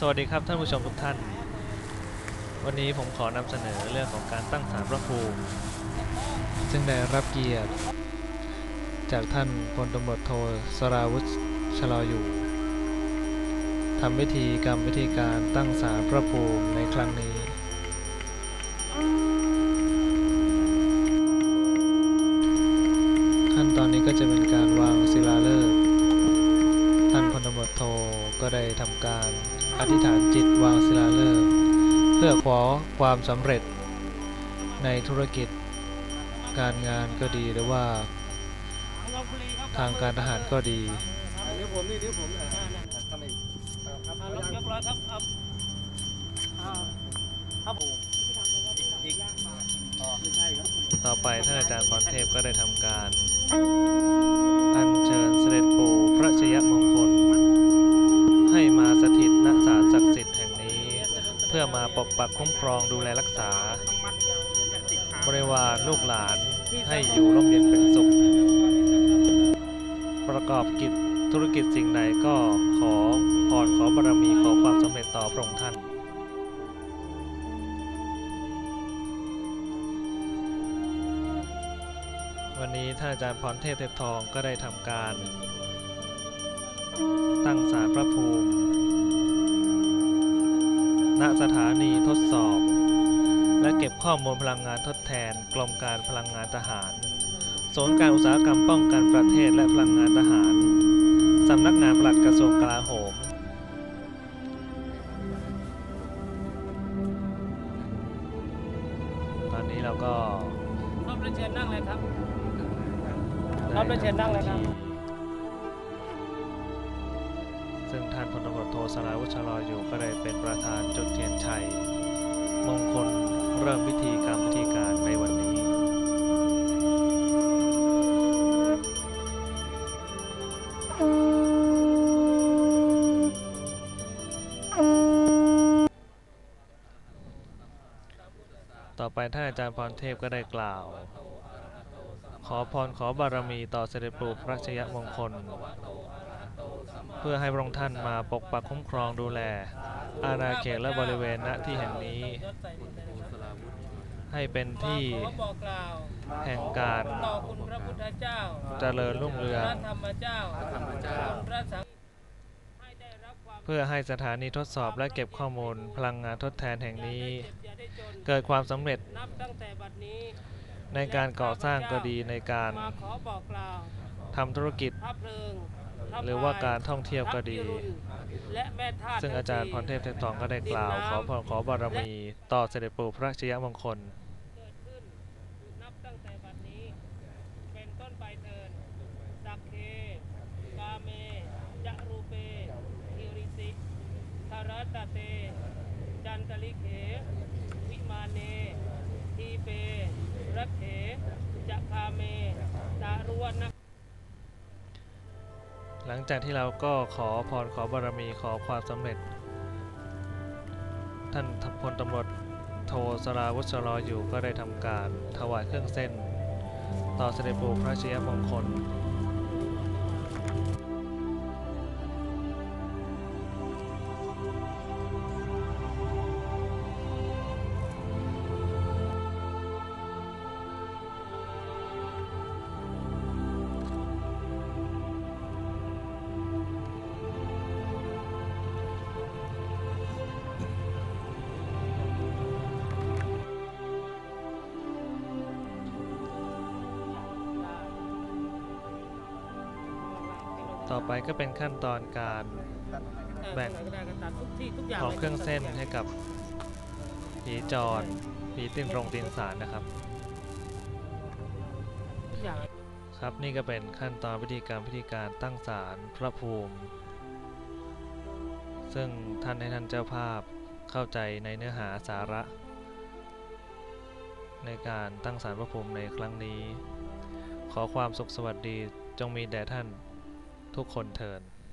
สวัสดีครับท่านผู้ชมทุกท่าน วันนี้ผมขอนำเสนอเรื่องของการตั้งศาลพระภูมิ ซึ่งได้รับเกียรติ จากท่านพลตำรวจโทสราวุฒชลออยู่ทำวิธีกรรมวิธีการตั้งศาลพระภูมิในครั้งนี้ขั้นตอนนี้ก็จะเป็นการวางศิลาฤกษ์ ท่านพลตำรวจโทก็ ได้ทำการอธิษฐานจิตวางศิลาฤกษ์เพื่อขอความสำเร็จในธุรกิจการงานก็ดีหรือว่าทางการทหารก็ดีเดี๋ยวผมนี่เดี๋ยวผมทำเองครับอ่าลบร้อยครับครับครับอีกอ๋อไม่ใช่ครับต่อไปท่านอาจารย์พรเทพก็ได้ทำการ อัญเชิญเสด็จปู่พระชยมงคล ให้มาสถิตณศาลศักดิ์สิทธิ์แห่งนี้ เพื่อมาปกปักคุ้มครองดูแลรักษา บริวารลูกหลานให้อยู่ร่มเย็นเป็นสุข ประกอบกิจธุรกิจสิ่งใดก็ขอพรขอบารมีขอความสำเร็จต่อพระองค์ท่านวันนี้ท่านอาจารย์พรเทพเทพทองก็ได้ทำการ สถานีทดสอบ และเก็บข้อมูลพลังงานทดแทนกรมการพลังงานทหารศูนย์การอุตสาหกรรมป้องกันประเทศและพลังงานทหารสำนักงานปลัดกระทรวงกลาโหมตอนนี้เราก็รบเรียนเชิญนั่งเลยครับรับเรียนเชิญนั่งเลยครับ สราวุชลออยู่ก็ได้เป็นประธานจุดเทียนชัย มงคลเริ่มพิธีกรรมพิธีการในวันนี้ต่อไปท่านอาจารย์พรเทพก็ได้กล่าว ขอพรขอบารมีต่อเสด็จปู่พระชยมงคล พื่อให้พระองค์ท่านมาปกปักคุ้มครองดูแล อาณาเขตและบริเวณณที่แห่งนี้ ให้เป็นที่แห่งการต่อคุณพระพุทธเจ้าเจริญรุ่งเรืองพระธรรมเจ้าพระสังเพื่อให้สถานีทดสอบและเก็บข้อมูลพลังงานทดแทนแห่งนี้ เกิดความสำเร็จในการก่อสร้างก็ดีในการทำธุรกิจ พระเพลิงพะหรือว่าการท่องเที่ยวก็ดีพระพิรุณและแม่ธาตุซึ่งอาจารย์พรเทพเทพทองก็ได้กล่าว ขอพรขอบารมีต่อเสด็จปู่พระชยมงคลเกิดขึ้นนับตั้งแต่บัดนี้เป็นต้นไปเทินสักเคกาเมจะรูเปฮิริสิทารัตเต จันตลิเข วิมาเน ทีเปรักเขจะคาเม ตารุวนะ หลังจากที่เราก็ขอพรขอบารมีขอความสำเร็จ ท่านพลตำรวจโทสราวุฒิชลออยู่ก็ได้ทำการถวายเครื่องเส้น ต่อเสด็จปู่พระชยมงคล ต่อไปก็เป็นขั้นตอนการแบ่งของเครื่องเส้นให้กับผีจรผีตีนรงตีนสารนะครับ ครับนี่ก็เป็นขั้นตอนวิธีการพิธีการตั้งศาลพระภูมิ ซึ่งท่านให้ท่านเจ้าภาพเข้าใจในเนื้อหาสาระ ในการตั้งศาลพระภูมิในครั้งนี้ ขอความสุขสวัสดีจงมีแด่ท่าน ทุกคนเทิน